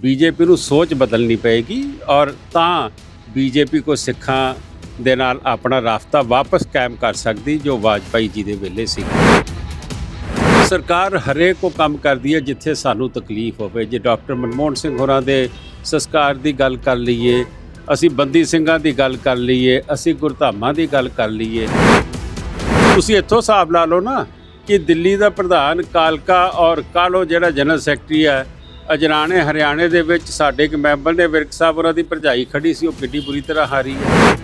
BJP ਨੂੰ ਸੋਚ ਬਦਲਣੀ ਪਏਗੀ ਔਰ ਤਾਂ ਬੀਜੇਪੀ ਕੋ ਸਿੱਖਾਂ ਦੇ ਨਾਲ ਆਪਣਾ ਰਾਫਤਾ ਵਾਪਸ ਕਾਇਮ ਕਰ ਸਕਦੀ, ਜੋ ਵਾਜਪਾਈ ਜੀ ਦੇ ਵੇਲੇ ਸੀ। ਸਰਕਾਰ ਹਰੇਕ ਕੋ ਕੰਮ ਕਰਦੀ ਹੈ ਜਿੱਥੇ ਸਾਨੂੰ ਤਕਲੀਫ ਹੋਵੇ। ਜੇ ਡਾਕਟਰ ਮਨਮੋਹਨ ਸਿੰਘ ਹੋਰਾਂ ਦੇ ਸੰਸਕਾਰ ਦੀ ਗੱਲ ਕਰ ਲਈਏ, ਅਸੀਂ ਬੰਦੀ ਸਿੰਘਾਂ ਦੀ ਗੱਲ ਕਰ ਲਈਏ, ਅਸੀਂ ਗੁਰਧਾਮਾਂ ਦੀ ਗੱਲ ਕਰ ਲਈਏ। ਤੁਸੀਂ ਇੱਥੋਂ ਹਿਸਾਬ ਲਾ ਲਓ ਨਾ ਕਿ ਦਿੱਲੀ ਦਾ ਪ੍ਰਧਾਨ ਕਾਲਕਾ ਔਰ ਕਾਲੋ ਜਿਹੜਾ ਜਨਰਲ ਸੈਕਟਰੀ ਹੈ ਅਜਰਾਣੇ ਹਰਿਆਣੇ ਦੇ ਵਿੱਚ ਸਾਡੇ ਇੱਕ ਮੈਂਬਰ ਨੇ ਵਿਰਕ ਸਾਹਿਬ ਉਹਨਾਂ ਦੀ ਭਰਜਾਈ ਖੜੀ ਸੀ, ਉਹ ਕਿੱਡੀ ਬੁਰੀ ਤਰ੍ਹਾਂ ਹਾਰੀ ਹੈ।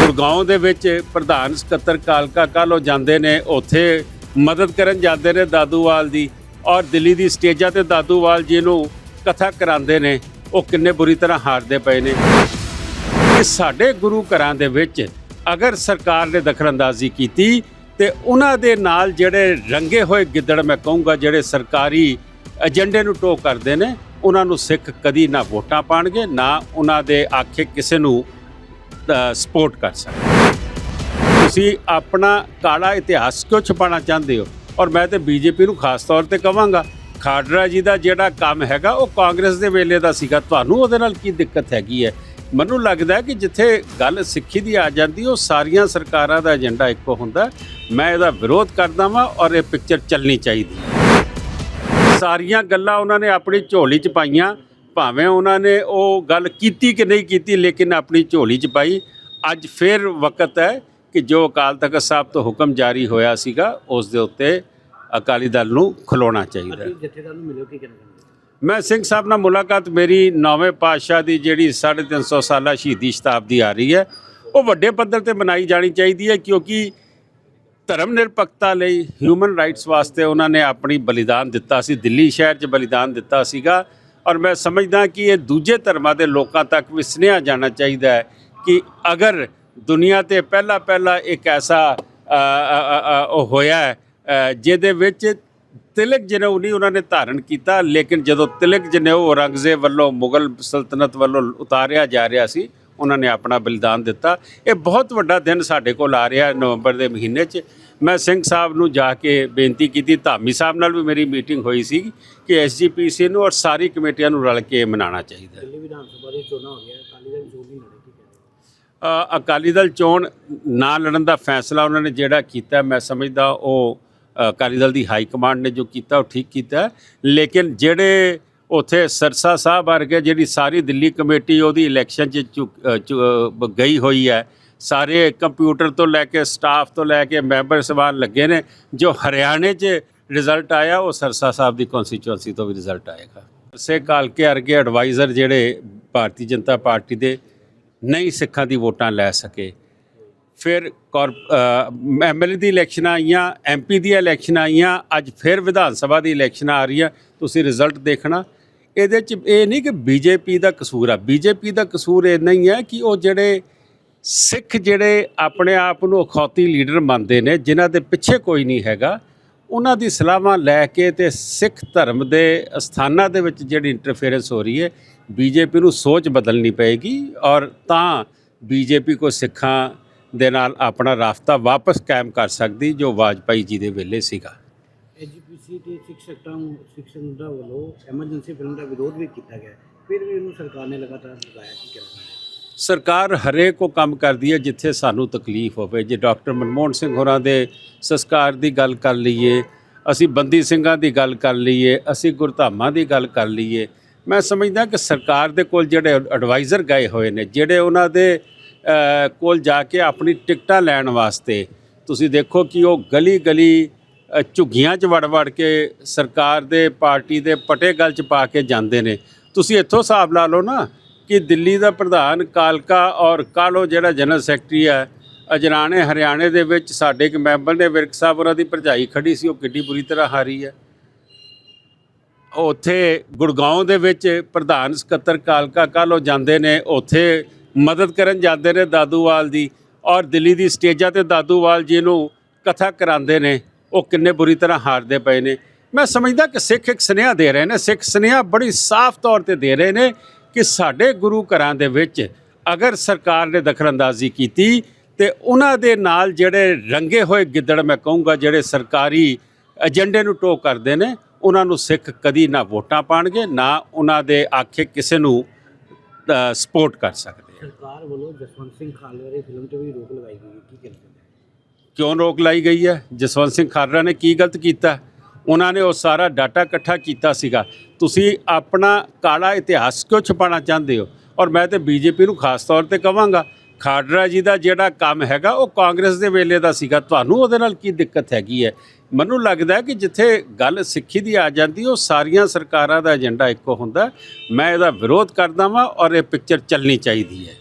ਗੁਰਗਾਉਂ ਦੇ ਵਿੱਚ ਪ੍ਰਧਾਨ ਸਕੱਤਰ ਕਾਲਕਾ ਕਾਲੋ ਜਾਂਦੇ ਨੇ, ਉੱਥੇ ਮਦਦ ਕਰਨ ਜਾਂਦੇ ਨੇ ਦਾਦੂਵਾਲ ਦੀ ਔਰ ਦਿੱਲੀ ਦੀ ਸਟੇਜਾਂ ਤੇ ਦਾਦੂਵਾਲ ਜੀ ਨੂੰ ਕਥਾ ਕਰਾਉਂਦੇ ਨੇ, ਉਹ ਕਿੰਨੇ ਬੁਰੀ ਤਰ੍ਹਾਂ ਹਾਰਦੇ ਪਏ ਨੇ। ਕਿ ਸਾਡੇ ਗੁਰੂ ਘਰਾਂ ਦੇ ਵਿੱਚ ਅਗਰ ਸਰਕਾਰ ਨੇ ਦਖਲਅੰਦਾਜ਼ੀ ਕੀਤੀ ਤੇ ਉਹਨਾਂ ਦੇ ਨਾਲ ਜਿਹੜੇ ਰੰਗੇ ਹੋਏ ਗਿੱਦੜ ਮੈਂ ਕਹੂੰਗਾ, ਜਿਹੜੇ ਸਰਕਾਰੀ ਏਜੰਡੇ ਨੂੰ ਟੋ ਕਰਦੇ ਨੇ, ਉਹਨਾਂ ਨੂੰ ਸਿੱਖ ਕਦੀ ਨਾ ਵੋਟਾਂ ਪਾਣਗੇ, ਨਾ ਉਹਨਾਂ ਦੇ ਆਖੇ ਕਿਸੇ ਨੂੰ ਸਪੋਰਟ ਕਰ ਸਕਦੇ। ਤੁਸੀਂ ਆਪਣਾ ਕਾਲਾ ਇਤਿਹਾਸ ਕਿਉਂ ਛੁਪਾਉਣਾ ਚਾਹੁੰਦੇ ਹੋ? ਔਰ ਮੈਂ ਤੇ ਬੀਜੇਪੀ ਨੂੰ ਖਾਸ ਤੌਰ ਤੇ ਕਵਾਂਗਾ, ਖਾਡਰਾ ਜੀ ਦਾ ਜਿਹੜਾ ਕੰਮ ਹੈਗਾ, ਉਹ ਕਾਂਗਰਸ ਦੇ ਵੇਲੇ ਦਾ ਸੀਗਾ। ਤੁਹਾਨੂੰ ਉਹਦੇ ਨਾਲ ਕੀ ਦਿੱਕਤ ਹੈਗੀ ਹੈ? ਮੈਨੂੰ ਲੱਗਦਾ ਕਿ ਜਿੱਥੇ ਗੱਲ ਸਿੱਖੀ ਦੀ ਆ ਜਾਂਦੀ, ਉਹ ਸਾਰੀਆਂ ਸਰਕਾਰਾਂ ਦਾ ਏਜੰਡਾ ਇੱਕੋ ਹੁੰਦਾ। ਮੈਂ ਇਹਦਾ ਵਿਰੋਧ ਕਰਦਾ ਵਾਂ ਔਰ ਇਹ ਪਿਕਚਰ ਚੱਲਣੀ ਚਾਹੀਦੀ ਸਾਰੀਆਂ ਗੱਲਾਂ ਉਹਨਾਂ ਨੇ ਆਪਣੀ ਝੋਲੀ 'ਚ ਪਾਈਆਂ ਭਾਵੇਂ ਉਹਨਾਂ ਨੇ ਉਹ ਗੱਲ ਕੀਤੀ ਕਿ ਨਹੀਂ ਕੀਤੀ ਲੇਕਿਨ ਆਪਣੀ ਝੋਲੀ 'ਚ ਪਾਈ। ਅੱਜ ਫਿਰ ਵਕਤ ਹੈ ਕਿ ਜੋ ਅਕਾਲ ਤਖਤ ਸਾਹਿਬ ਤੋਂ ਹੁਕਮ ਜਾਰੀ ਹੋਇਆ ਸੀਗਾ ਉਸ ਦੇ ਉੱਤੇ ਅਕਾਲੀ ਦਲ ਨੂੰ ਖਲੋਣਾ ਚਾਹੀਦਾ ਹੈ। ਜਥੇਦਾਰ ਨੂੰ ਕੀ ਮੈਂ ਸਿੰਘ ਸਾਹਿਬ ਨਾਲ ਮੁਲਾਕਾਤ ਮੇਰੀ ਨੌਵੇਂ ਪਾਤਸ਼ਾਹ ਦੀ ਜਿਹੜੀ 350 ਸਾਲਾ ਸ਼ਹੀਦੀ ਸ਼ਤਾਬਦੀ ਆ ਰਹੀ ਹੈ ਉਹ ਵੱਡੇ ਪੱਧਰ ਤੇ ਮਨਾਈ ਜਾਣੀ ਚਾਹੀਦੀ ਹੈ ਕਿਉਂਕਿ ਧਰਮ ਨਿਰਪੱਖਤਾ ਲਈ ਹਿਊਮਨ ਰਾਈਟਸ ਵਾਸਤੇ ਉਹਨਾਂ ਨੇ ਆਪਣੀ ਬਲੀਦਾਨ ਦਿੱਤਾ ਸੀ, ਦਿੱਲੀ ਸ਼ਹਿਰ 'ਚ ਬਲੀਦਾਨ ਦਿੱਤਾ ਸੀਗਾ। ਔਰ ਮੈਂ ਸਮਝਦਾ ਕਿ ਇਹ ਦੂਜੇ ਧਰਮਾਂ ਦੇ ਲੋਕਾਂ ਤੱਕ ਵੀ ਸੁਨੇਹਾ ਜਾਣਾ ਚਾਹੀਦਾ ਹੈ ਕਿ ਅਗਰ ਦੁਨੀਆ ਤੇ ਪਹਿਲਾ ਪਹਿਲਾ ਇੱਕ ਐਸਾ ਉਹ ਹੋਇਆ ਜਿਹਦੇ ਵਿੱਚ ਤਿਲਕ ਜਨੇਊ ਨਹੀਂ ਉਹਨਾਂ ਨੇ ਧਾਰਨ ਕੀਤਾ, ਲੇਕਿਨ ਜਦੋਂ ਤਿਲਕ ਜਨੇਊ ਔਰੰਗਜ਼ੇਬ ਵੱਲੋਂ ਮੁਗਲ ਸਲਤਨਤ ਵੱਲੋਂ ਉਤਾਰਿਆ ਜਾ ਰਿਹਾ ਸੀ ਉਹਨਾਂ ਨੇ ਆਪਣਾ ਬਲੀਦਾਨ ਦਿੱਤਾ। ਇਹ ਬਹੁਤ ਵੱਡਾ ਦਿਨ ਸਾਡੇ ਕੋਲ ਆ ਰਿਹਾ ਨਵੰਬਰ ਦੇ ਮਹੀਨੇ 'ਚ। ਮੈਂ ਸਿੰਘ ਸਾਹਿਬ ਨੂੰ ਜਾ ਕੇ ਬੇਨਤੀ ਕੀਤੀ ਧਾਮੀ ਸਾਹਿਬ ਨਾਲ ਵੀ ਮੇਰੀ ਮੀਟਿੰਗ ਹੋਈ ਸੀ ਕਿ ਐਸਜੀਪੀਸੀ ਨੂੰ ਔਰ ਸਾਰੀ ਕਮੇਟੀਆਂ ਨੂੰ ਰਲ ਕੇ ਮਨਾਉਣਾ ਚਾਹੀਦਾ। ਹੈ ਦਿੱਲੀ ਵਿਧਾਨ ਸਭਾ ਦੀ ਚੋਣਾਂ ਹੋ ਗਿਆ ਅਕਾਲੀ ਦਲ ਚੋਣ ਨਹੀਂ ਅਕਾਲੀ ਦਲ ਨਾ ਲੜਨ ਦਾ ਫੈਸਲਾ ਉਹਨਾਂ ਨੇ ਜਿਹੜਾ ਕੀਤਾ ਮੈਂ ਸਮਝਦਾ ਉਹ ਅਕਾਲੀ ਦਲ ਦੀ ਹਾਈ ਕਮਾਂਡ ਨੇ ਜੋ ਕੀਤਾ ਉਹ ਠੀਕ ਕੀਤਾ। ਲੇਕਿਨ ਜਿਹੜੇ ਉੱਥੇ ਸਰਸਾ ਸਾਹਿਬ ਵਰਗੇ ਜਿਹੜੀ ਸਾਰੀ ਦਿੱਲੀ ਕਮੇਟੀ ਉਹਦੀ ਇਲੈਕਸ਼ਨ 'ਚ ਚੁ- ਚੁ- ਗਈ ਹੋਈ ਹੈ। ਸਾਰੇ ਕੰਪਿਊਟਰ ਤੋਂ ਲੈ ਕੇ ਸਟਾਫ ਤੋਂ ਲੈ ਕੇ ਮੈਂਬਰ ਸਵਾਲ ਲੱਗੇ ਨੇ। ਜੋ ਹਰਿਆਣੇ 'ਚ ਰਿਜ਼ਲਟ ਆਇਆ, ਉਹ ਸਰਸਾ ਸਾਹਿਬ ਦੀ ਕਨਸਟੀਚੁਐਂਸੀ ਤੋਂ ਵੀ ਰਿਜ਼ਲਟ ਆਏਗਾ। ਸੇ ਕਾਲਕੇ ਅਰਗੇ ਐਡਵਾਈਜ਼ਰ ਜਿਹੜੇ ਭਾਰਤੀ ਜਨਤਾ ਪਾਰਟੀ ਦੇ ਨਹੀਂ ਸਿੱਖਾਂ ਦੀ ਵੋਟਾਂ ਲੈ ਸਕੇ। ਫਿਰ ਐਮਐਲਏ ਦੀ ਇਲੈਕਸ਼ਨ ਆਈਆਂ ਐਮਪੀ ਦੀ ਇਲੈਕਸ਼ਨ ਆਈਆਂ, ਅੱਜ ਫਿਰ ਵਿਧਾਨ ਸਭਾ ਦੀ ਇਲੈਕਸ਼ਨ ਆ ਰਹੀਆਂ ਤੁਸੀਂ ਰਿਜ਼ਲਟ ਦੇਖਣਾ। ਇਹਦੇ ਚ ਇਹ ਨਹੀਂ ਕਿ ਬੀਜੇਪੀ ਦਾ ਕਸੂਰ ਆ। ਬੀਜੇਪੀ ਦਾ ਕਸੂਰ ਇਹ ਨਹੀਂ ਹੈ ਕਿ ਉਹ ਜਿਹੜੇ ਸਿੱਖ ਜਿਹੜੇ ਆਪਣੇ ਆਪ ਨੂੰ ਅਖੌਤੀ ਲੀਡਰ ਮੰਨਦੇ ਨੇ, ਜਿਨ੍ਹਾਂ ਦੇ ਪਿੱਛੇ ਕੋਈ ਨਹੀਂ ਹੈਗਾ, ਉਹਨਾਂ ਦੀ ਸਲਾਹਾਂ ਲੈ ਕੇ ਤੇ ਸਿੱਖ ਧਰਮ ਦੇ ਅਸਥਾਨਾਂ ਦੇ ਵਿੱਚ ਜਿਹੜੀ ਇੰਟਰਫੇਰੈਂਸ ਹੋ ਰਹੀ ਹੈ, ਬੀਜੇਪੀ ਨੂੰ ਸੋਚ ਬਦਲਣੀ ਪਏਗੀ ਔਰ ਤਾਂ ਬੀਜੇਪੀ ਕੋ ਸਿੱਖਾਂ ਦੇ ਨਾਲ ਆਪਣਾ ਰਾਫਤਾ ਵਾਪਸ ਕਾਇਮ ਕਰ ਸਕਦੀ ਜੋ ਵਾਜਪਾਈ ਜੀ ਦੇ ਵੇਲੇ ਸੀਗਾ। ਐਜੀਪੀਸੀ ਤੇ ਸਿੱਖ ਸੈਕਟਰਾਂ ਸਿੱਖ ਸੰਗਠਨਾਂ ਵੱਲੋਂ ਐਮਰਜੈਂਸੀ ਫਿਲਮ ਦਾ ਵਿਰੋਧ ਵੀ ਕੀਤਾ ਗਿਆ। ਫਿਰ ਵੀ ਇਹਨੂੰ ਸਰਕਾਰ ਨੇ ਲਗਾਤਾਰ ਲਗਾਇਆ ਕੀ ਕਹਿਣਾ ਸਰਕਾਰ ਹਰੇਕ ਉਹ ਕੰਮ ਕਰਦੀ ਹੈ ਜਿੱਥੇ ਸਾਨੂੰ ਤਕਲੀਫ ਹੋਵੇ। ਜੇ ਡਾਕਟਰ ਮਨਮੋਹਨ ਸਿੰਘ ਹੋਰਾਂ ਦੇ ਸੰਸਕਾਰ ਦੀ ਗੱਲ ਕਰ ਲਈਏ, ਅਸੀਂ ਬੰਦੀ ਸਿੰਘਾਂ ਦੀ ਗੱਲ ਕਰ ਲਈਏ, ਅਸੀਂ ਗੁਰਧਾਮਾਂ ਦੀ ਗੱਲ ਕਰ ਲਈਏ, ਮੈਂ ਸਮਝਦਾ ਕਿ ਸਰਕਾਰ ਦੇ ਕੋਲ ਜਿਹੜੇ ਐਡਵਾਈਜ਼ਰ ਗਏ ਹੋਏ ਨੇ, ਜਿਹੜੇ ਉਹਨਾਂ ਦੇ ਕੋਲ ਜਾ ਕੇ ਆਪਣੀ ਟਿਕਟਾਂ ਲੈਣ ਵਾਸਤੇ, ਤੁਸੀਂ ਦੇਖੋ ਕਿ ਉਹ ਗਲੀ ਗਲੀ ਝੁੱਗੀਆਂ 'ਚ ਵੜ ਵੜ ਕੇ ਸਰਕਾਰ ਦੇ, ਪਾਰਟੀ ਦੇ ਪਟੇ ਗਲ 'ਚ ਪਾ ਕੇ ਜਾਂਦੇ ਨੇ। ਤੁਸੀਂ ਇੱਥੋਂ ਹਿਸਾਬ ਲਾ ਲਓ ਨਾ ਕਿ ਦਿੱਲੀ ਦਾ ਪ੍ਰਧਾਨ ਕਾਲਕਾ ਔਰ ਕਾਲੋ ਜਿਹੜਾ ਜਨਰਲ ਸੈਕਟਰੀ ਹੈ, ਅਜਰਾਣੇ, ਹਰਿਆਣੇ ਦੇ ਵਿੱਚ ਸਾਡੇ ਇੱਕ ਮੈਂਬਰ ਨੇ ਵਿਰਕ ਸਾਹਿਬ ਉਹਨਾਂ ਦੀ ਭਰਜਾਈ ਖੜੀ ਸੀ, ਉਹ ਕਿੱਡੀ ਬੁਰੀ ਤਰ੍ਹਾਂ ਹਾਰੀ ਹੈ। ਉੱਥੇ ਗੁੜਗਾਉਂ ਦੇ ਵਿੱਚ ਪ੍ਰਧਾਨ ਸਕੱਤਰ ਕਾਲਕਾ, ਕਾਲੋ ਜਾਂਦੇ ਨੇ, ਉੱਥੇ ਮਦਦ ਕਰਨ ਜਾਂਦੇ ਨੇ ਦਾਦੂਵਾਲ ਦੀ ਔਰ ਦਿੱਲੀ ਦੀ ਸਟੇਜਾਂ ਤੇ ਦਾਦੂਵਾਲ ਜੀ ਨੂੰ ਕਥਾ ਕਰਾਉਂਦੇ ਨੇ। ਉਹ ਕਿੰਨੇ ਬੁਰੀ ਤਰ੍ਹਾਂ ਹਾਰਦੇ ਪਏ ਨੇ। ਮੈਂ ਸਮਝਦਾ ਕਿ ਸਿੱਖ ਇੱਕ ਸੁਨੇਹਾ ਦੇ ਰਹੇ ਨੇ। ਸਿੱਖ ਸੁਨੇਹਾ ਬੜੀ ਸਾਫ਼ ਤੌਰ ਤੇ ਦੇ ਰਹੇ ਨੇ ਕਿ ਸਾਡੇ ਗੁਰੂ ਘਰਾਂ ਦੇ ਵਿੱਚ ਅਗਰ ਸਰਕਾਰ ਨੇ ਦਖਲਅੰਦਾਜ਼ੀ ਕੀਤੀ ਤੇ ਉਹਨਾਂ ਦੇ ਨਾਲ ਜਿਹੜੇ ਰੰਗੇ ਹੋਏ ਗਿੱਦੜ ਮੈਂ ਕਹੂੰਗਾ, ਜਿਹੜੇ ਸਰਕਾਰੀ ਏਜੰਡੇ ਨੂੰ ਟੋ ਕਰਦੇ ਨੇ, ਉਹਨਾਂ ਨੂੰ ਸਿੱਖ ਕਦੀ ਨਾ ਵੋਟਾਂ ਪਾਣਗੇ, ਨਾ ਉਹਨਾਂ ਦੇ ਆਖੇ ਕਿਸੇ ਨੂੰ ਸਪੋਰਟ ਕਰ ਸਕਦੇ। ਸਰਕਾਰ ਵੱਲੋਂ ਜਸਵੰਤ ਸਿੰਘ ਖਾਲੜੇ ਦੀ ਫਿਲਮ ਤੇ ਵੀ ਰੋਕ ਲਗਾਈ ਗਈ ਕੀ ਕਹਿੰਦੇ ਕਿਉਂ ਰੋਕ ਲਾਈ ਗਈ ਹੈ? ਜਸਵੰਤ ਸਿੰਘ ਖਾਲੜਾ ਨੇ ਕੀ ਗਲਤ ਕੀਤਾ? ਉਹਨਾਂ ਨੇ ਉਹ ਸਾਰਾ ਡਾਟਾ ਇਕੱਠਾ ਕੀਤਾ ਸੀਗਾ। ਤੁਸੀਂ ਆਪਣਾ ਕਾਲਾ ਇਤਿਹਾਸ ਕਿਉਂ ਛੁਪਾਉਣਾ ਚਾਹੁੰਦੇ ਹੋ? ਔਰ ਮੈਂ ਤੇ ਬੀਜੇਪੀ ਨੂੰ ਖਾਸ ਤੌਰ ਤੇ ਕਹਾਂਗਾ ਖਾਲੜਾ ਜੀ ਦਾ ਜਿਹੜਾ ਕੰਮ ਹੈਗਾ, ਉਹ ਕਾਂਗਰਸ ਦੇ ਵੇਲੇ ਦਾ ਸੀਗਾ। ਤੁਹਾਨੂੰ ਉਹਦੇ ਨਾਲ ਕੀ ਦਿੱਕਤ ਹੈਗੀ ਹੈ? ਮੈਨੂੰ ਲੱਗਦਾ ਕਿ ਜਿੱਥੇ ਗੱਲ ਸਿੱਖੀ ਦੀ ਆ ਜਾਂਦੀ, ਉਹ ਸਾਰੀਆਂ ਸਰਕਾਰਾਂ ਦਾ ਏਜੰਡਾ ਇੱਕੋ ਹੁੰਦਾ। ਮੈਂ ਇਹਦਾ ਵਿਰੋਧ ਕਰਦਾ ਵਾਂ ਔਰ ਇਹ ਪਿਕਚਰ ਚੱਲਣੀ ਚਾਹੀਦੀ ਹੈ।